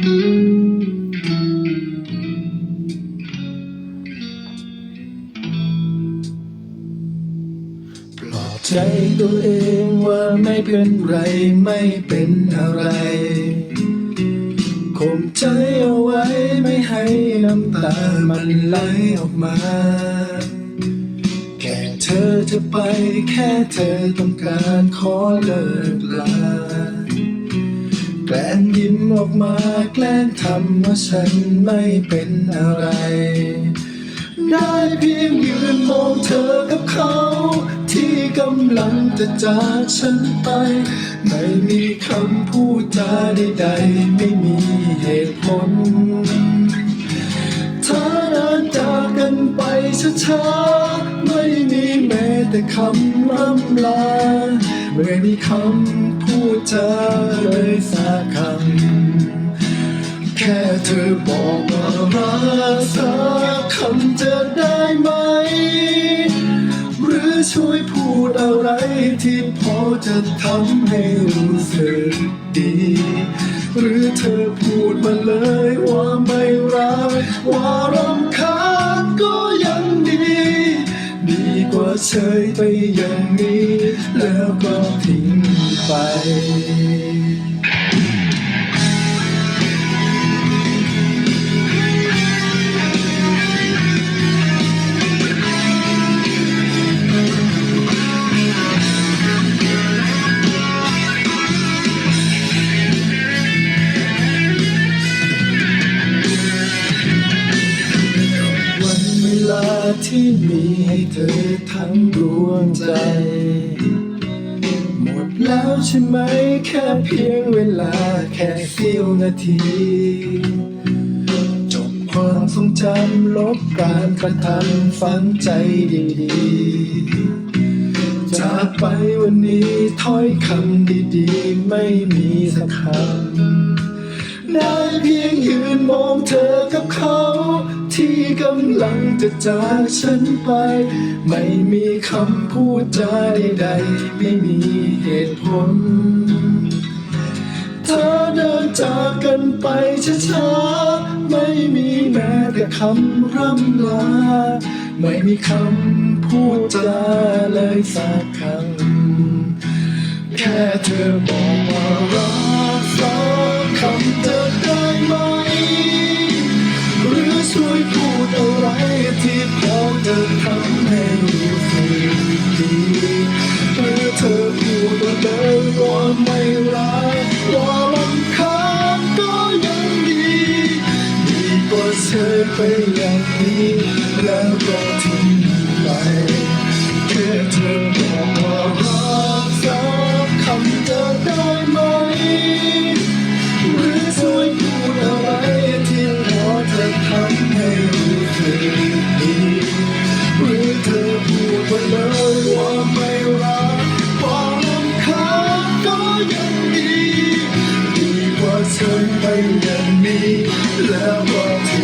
ปลอบใจตัวเองว่าไม่เป็นไรไม่เป็นอะไรข่มใจเอาไว้ไม่ให้น้ำตามันไหลออกมา แค่เธอจะไปแค่เธอต้องการขอเลิกลา ยิ้มออกมาแกล้งทำว่าฉันไม่เป็นอะไร ได้เพียงยืนมองเธอกับเขา ที่กำลังจะจากฉันไป ไม่มีคำพูดจาใดๆ ไม่มีเหตุผลถ้าเดินจากกันไปช้าๆไม่มีแม้แต่คำร่ำลาไม่มีคำ พูดจาเลยสักคำแค่เธอบอกว่ารักสักคำจะได้ไหม หรือช่วยพูดอะไรที่พอจะทำให้รู้สึกดี หรือเธอพูดมาเลยว่าไม่รักว่ารำคาญก็ยังดี ดีกว่าเฉยไปอย่างนี้แล้วก็ทิ้ง ไปวันเวลาที่มีให้เธอทั้งดวงใจ แล้วใช่ไหม แค่เพียงเวลาแค่เสี้ยวนาที จบความทรงจำลบการกระทำฝังใจดีๆจากไปวันนี้ถ้อยคำดีๆ ไม่มีสักคำได้เพียงยืนมองเธอกับเขา ที่กำลังจะจากฉันไป ไม่มีคำพูดจาใดๆ ไม่มีเหตุผล เธอเดินจากกันไปช้าๆ ไม่มีแม้แต่คำร่ำลา ไม่มีคำพูดจาเลยสักคำ แค่เธอบอกว่ารัก อะไรที่พอจะทำให้รู้สึกดีหรือเธอพูดมาเลยว่าไม่รักว่าลำคาญก็ยังดี ดีกว่าเธอไปอย่างนี้ แล้วก็ทิ้งไปแค่เธอบอก ยังดีดีกว่าเธอไปอย่างนี้แล้วก็